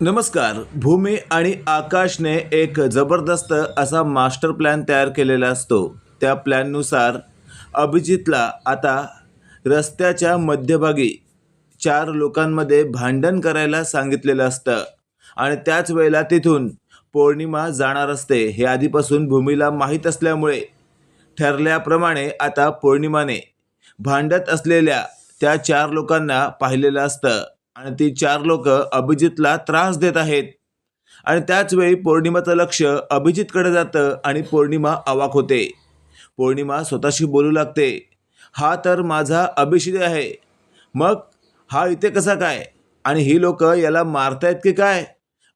नमस्कार. भूमी आणि आकाशने एक जबरदस्त असा मास्टर प्लॅन तयार केलेला असतो. त्या प्लॅननुसार अभिजितला आता रस्त्याच्या मध्यभागी चार लोकांमध्ये भांडण करायला सांगितलेलं असतं आणि त्याच वेळेला तिथून पौर्णिमा जाणार असते हे आधीपासून भूमीला माहीत असल्यामुळे ठरल्याप्रमाणे आता पौर्णिमाने भांडत असलेल्या त्या चार लोकांना पाहिलेलं असतं. आणि ती चार लोक अभिजितला त्रास देत आहेत. आणि त्याचवेळी पौर्णिमाचं लक्ष अभिजितकडे जातं आणि पौर्णिमा अवाक होते. पौर्णिमा स्वतःशी बोलू लागते. हा तर माझा अभिषेक आहे. मग हा इथे कसा काय? आणि ही लोक याला मारतायत की काय?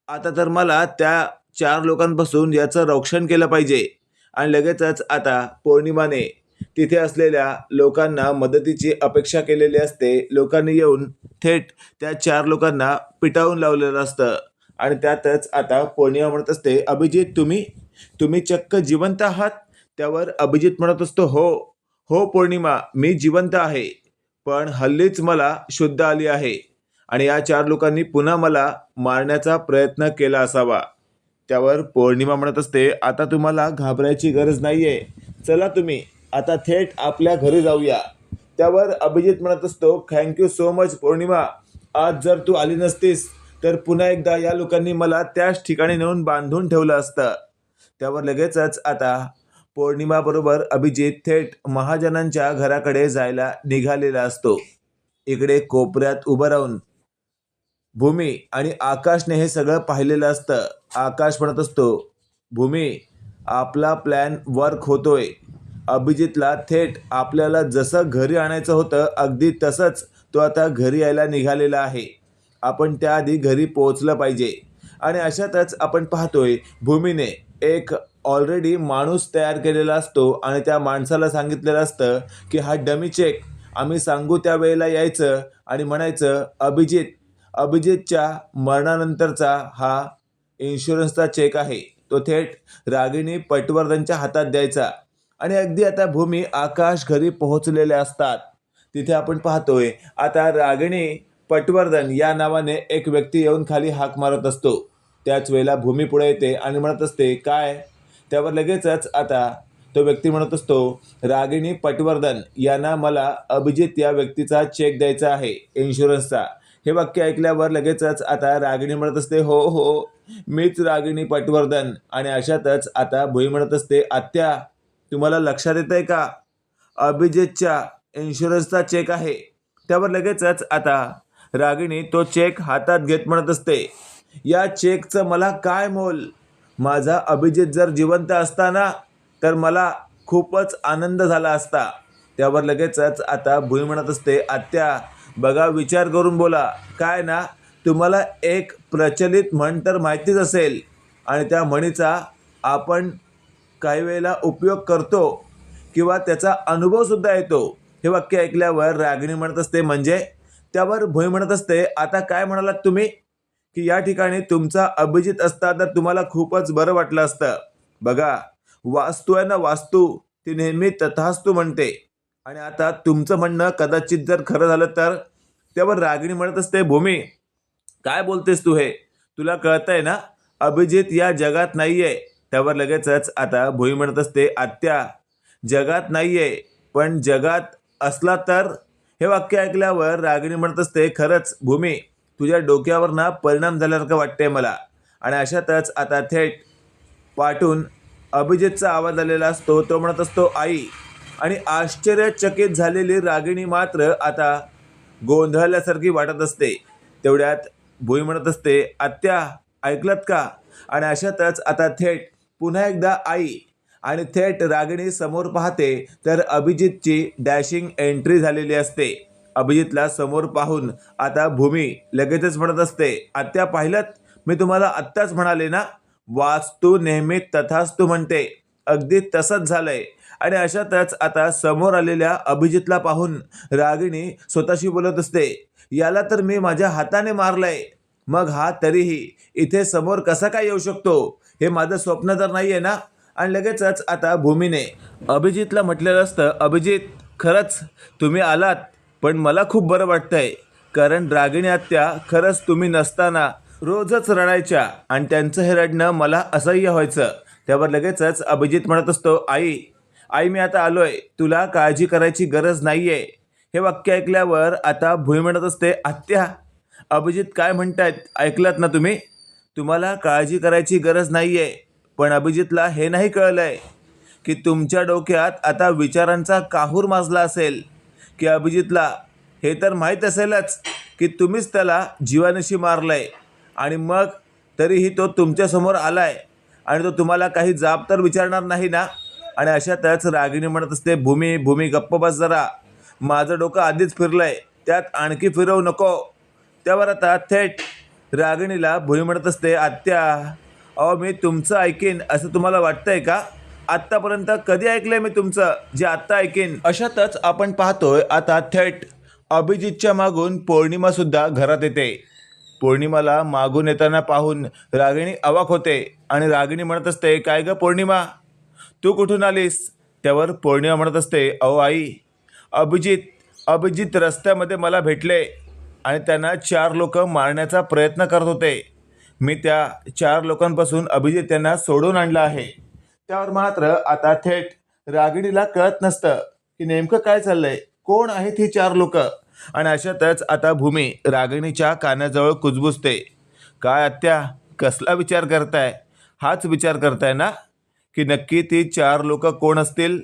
आता तर मला त्या चार लोकांपासून याचं रक्षण केलं पाहिजे. आणि लगेचच आता पौर्णिमाने तिथे असलेल्या लोकांना मदतीची अपेक्षा केलेली असते. लोकांनी येऊन थेट त्या चार लोकांना पिटावून लावलेलं असतं. आणि त्यातच आता पौर्णिमा म्हणत असते अभिजित तुम्ही तुम्ही चक्क जिवंत आहात? त्यावर अभिजित म्हणत असतो हो हो पौर्णिमा मी जिवंत आहे. पण हल्लीच मला शुद्ध आली आहे. आणि या चार लोकांनी पुन्हा मला मारण्याचा प्रयत्न केला असावा. त्यावर पौर्णिमा म्हणत असते आता तुम्हाला घाबरायची गरज नाहीये. चला तुम्ही आता थेट आपल्या घरी जाऊया. त्यावर अभिजित म्हणत असतो थँक्यू सो मच पौर्णिमा. आज जर तू आली नसतीस तर पुन्हा एकदा या लोकांनी मला त्याच ठिकाणी नेऊन बांधून ठेवलं असतं. त्यावर लगेचच आता पौर्णिमाबरोबर अभिजित थेट महाजनांच्या घराकडे जायला निघालेला असतो. इकडे कोपऱ्यात उभं राहून भूमी आणि आकाशने हे सगळं पाहिलेलं असतं. आकाश म्हणत असतो भूमी आपला प्लॅन वर्क होतोय. अभिजितला थेट आपल्याला जसं घरी आणायचं होतं अगदी तसंच तो आता घरी यायला निघालेला आहे. आपण त्याआधी घरी पोहोचलं पाहिजे. आणि अशातच आपण पाहतोय भूमीने एक ऑलरेडी माणूस तयार केलेला असतो आणि त्या माणसाला सांगितलेलं असतं की हा डमी चेक आम्ही सांगू त्या वेळेला यायचं आणि म्हणायचं अभिजित अभिजितच्या मरणानंतरचा हा इन्शुरन्सचा चेक आहे. तो थेट रागिणी पटवर्धनच्या हातात द्यायचा. आणि अगदी आता भूमी आकाश घरी पोहोचलेले असतात. तिथे आपण पाहतोय आता रागिणी पटवर्धन या नावाने एक व्यक्ती येऊन खाली हाक मारत असतो. त्याच वेळेला भूमी पुढे येते आणि म्हणत असते काय? त्यावर लगेचच आता तो व्यक्ती म्हणत असतो रागिणी पटवर्धन यांना मला अभिजित या व्यक्तीचा चेक द्यायचा आहे इन्शुरन्सचा हे वाक्य ऐकल्यावर लगेचच आता रागिणी म्हणत असते हो हो मीच रागिणी पटवर्धन. आणि अशातच आता भुई म्हणत असते आत्या तुम्हाला लक्षात येत आहे का? अभिजितच्या इन्शुरन्सचा चेक आहे. त्यावर लगेचच आता रागिणी तो चेक हातात घेत म्हणत असते. या चेकचं मला काय मोल? माझा अभिजित जर जिवंत असताना तर मला खूपच आनंद झाला असता. त्यावर लगेचच आता भुई म्हणत असते आत्या बघा विचार करून बोला. काय ना तुम्हाला एक प्रचलित म्हण तर माहितीच असेल. आणि त्या म्हणीचा आपण काही वेळेला उपयोग करतो किंवा त्याचा अनुभवसुद्धा येतो. हे वाक्य ऐकल्यावर रागिणी म्हणत असते म्हणजे? त्यावर भोई म्हणत असते आता काय म्हणालात तुम्ही? की या ठिकाणी तुमचा अभिजित असता तर तुम्हाला खूपच बरं वाटलं असतं. बघा वास्तू आहे ना वास्तू ती नेहमी तथास्तू म्हणते. आणि आता तुमचं म्हणणं कदाचित जर खरं झालं तर? त्यावर रागिणी म्हणत असते भूमी काय बोलतेस तू हे? तुला कळतंय ना अभिजित या जगात नाहीये. त्यावर लगेचच आता भुई म्हणत असते आत्या जगात नाही आहे पण जगात असला तर हे वाक्य ऐकल्यावर रागिणी म्हणत असते खरंच भूमी तुझ्या डोक्यावर ना परिणाम झाल्यासारखं वाटते मला. आणि अशातच आता थेट पाठून अभिजितचा आवाज आलेला असतो तो म्हणत असतो आई. आणि आश्चर्यचकित झालेली रागिणी मात्र आता गोंधळल्यासारखी वाटत असते. तेवढ्यात भुई म्हणत असते आत्या ऐकलत का? आणि अशातच आता थेट पुन्हा एकदा आई आणि थेट रागिणी समोर पाहते तर अभिजितची डॅशिंग एंट्री झालेली असते. अभिजितला समोर पाहून आता भूमी लगेचच म्हणत असते आत्या पाहिलं? मी तुम्हाला आत्ताच म्हणाले ना? वास्तू नेहमी तथास्तू म्हणते. अगदी तसंच झालंय. आणि अशातच आता समोर आलेल्या अभिजितला पाहून रागिणी स्वतःशी बोलत असते याला तर मी माझ्या हाताने मारलंय. मग हा तरीही इथे समोर कसा काय येऊ शकतो? हे माझं स्वप्न तर नाही आहे ना? आणि लगेचच आता भूमीने अभिजितला म्हटलेलं असतं अभिजित खरंच तुम्ही आलात पण मला खूप बरं वाटतंय. कारण रागिणी आत्या खरंच तुम्ही नसताना रोजच रडायच्या आणि त्यांचं हे रडणं मला असह्य व्हायचं. त्यावर लगेचच अभिजित म्हणत असतो आई आई मी आता आलोय. तुला काळजी करायची गरज नाहीये. हे वाक्य ऐकल्यावर आता भुई म्हणत असते आत्या अभिजित काय म्हणतायत? ऐकलात ना तुम्ही? तुम्हाला काळजी करायची गरज नाही आहे पण अभिजितला हे नाही कळलं आहे की तुमच्या डोक्यात आता विचारांचा काहूर माजला असेल की अभिजितला हे तर माहीत असेलच की तुम्हीच त्याला जीवानिशी मारलंय. आणि मग तरीही तो तुमच्यासमोर आलाय आणि तो तुम्हाला काही जाब तर विचारणार नाही ना? आणि अशातच रागिणी म्हणत असते भूमी भूमी गप्प बस जरा. माझं डोकं आधीच फिरलंय. त्यात आणखी फिरवू नको. त्यावर आता थेट रागिणीला भुई म्हणत असते आत्या अहो मी तुमचं ऐकेन असं तुम्हाला वाटतंय का? आत्तापर्यंत कधी ऐकलंय मी तुमचं जे आत्ता ऐकेन? अशातच आपण पाहतोय आता थेट अभिजितच्या मागून पौर्णिमा सुद्धा घरात येते. पौर्णिमाला मागून येताना पाहून रागिणी अवाक होते आणि रागिणी म्हणत असते काय ग पौर्णिमा? तू कुठून आलीस? त्यावर पौर्णिमा म्हणत असते अहो आई अभिजित अभिजित रस्त्यामध्ये मला भेटले. आणि त्यांना चार लोक मारण्याचा प्रयत्न करत होते. मी त्या चार लोकांपासून अभिजित यांना सोडून आणलं आहे. त्यावर मात्र आता थेट रागिणीला कळत नसतं की नेमकं काय चाललंय कोण आहेत ही चार लोक? आणि अशातच आता भूमी रागिणीच्या कानाजवळ कुजबुजते. काय आत्या कसला विचार करताय? हाच विचार करताय ना? की नक्की ती चार लोक कोण असतील?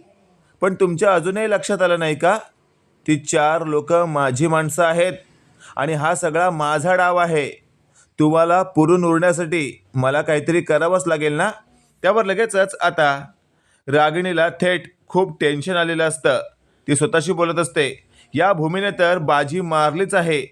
पण तुमच्या अजूनही लक्षात आलं नाही का? ती चार लोक माझी माणसं आहेत. आणि हा सगळा माझा डाव आहे. तुम्हाला पुरून उरण्यासाठी मला काहीतरी करावंच लागेल ना? त्यावर लगेचच आता रागिणीला थेट खूप टेन्शन आलेलं असतं. ती स्वतःशी बोलत असते. या भूमीने तर बाजी मारलीच आहे.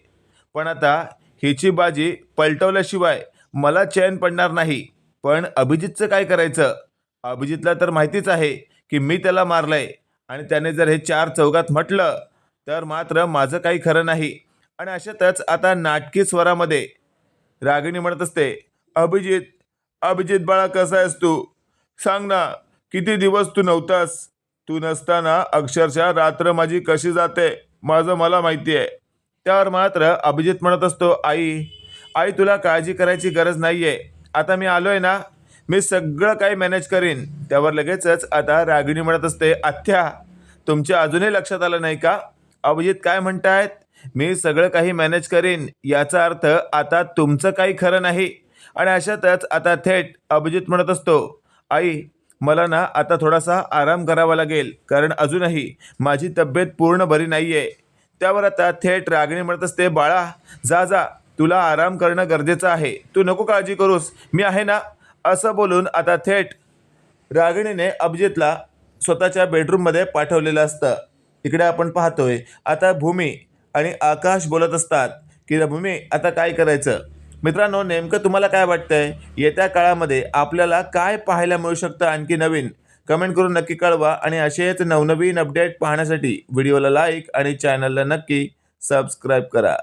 पण आता हिची बाजी पलटवल्याशिवाय मला चैन पडणार नाही. पण अभिजितचं काय करायचं? अभिजितला तर माहितीच आहे की मी त्याला मारलंय. आणि त्याने जर हे चार चौघात म्हटलं तर मात्र माझं काही खरं नाही. आणि अशातच आता नाटकी स्वरामध्ये रागिणी म्हणत असते अभिजित अभिजित बाळा कसा आहेस तू? सांग ना किती दिवस तू नव्हतास? तू नसताना अक्षरशः रात्र माझी कशी जाते? माझं मला माहिती आहे. त्यावर मात्र अभिजित म्हणत असतो आई आई तुला काळजी करायची गरज नाही आहे आता मी आलो आहे ना मी सगळं काही मॅनेज करीन. त्यावर लगेचच आता रागिणी म्हणत असते आत्या तुमच्या अजूनही लक्षात आलं नाही का? अभिजित काय म्हणतायत? मी सगळं काही मॅनेज करीन याचा अर्थ आता तुमचं काही खरं नाही. आणि अशातच आता थेट अभिजित म्हणत असतो आई मला ना आता थोडासा आराम करावा लागेल कारण अजूनही माझी तब्येत पूर्ण बरी नाही आहे त्यावर आता थेट रागिणी म्हणत असते बाळा जा जा तुला आराम करणं गरजेचं आहे. तू नको काळजी करूस. मी आहे ना? असं बोलून आता थेट रागिणीने अभिजितला स्वतःच्या बेडरूममध्ये पाठवलेलं असतं. इकडे आपण पाहतोय आता भूमी आणि आकाश बोलत असतात की भूमी आता काय करायचं? मित्रांनो नेमकं तुम्हाला काय वाटतंय? येत्या काळामध्ये आपल्याला काय पाहायला मिळू शकतं आणखी नवीन? कमेंट करून नक्की कळवा आणि असेच नवनवीन अपडेट पाहण्यासाठी व्हिडिओला लाईक आणि चॅनलला नक्की सबस्क्राईब करा.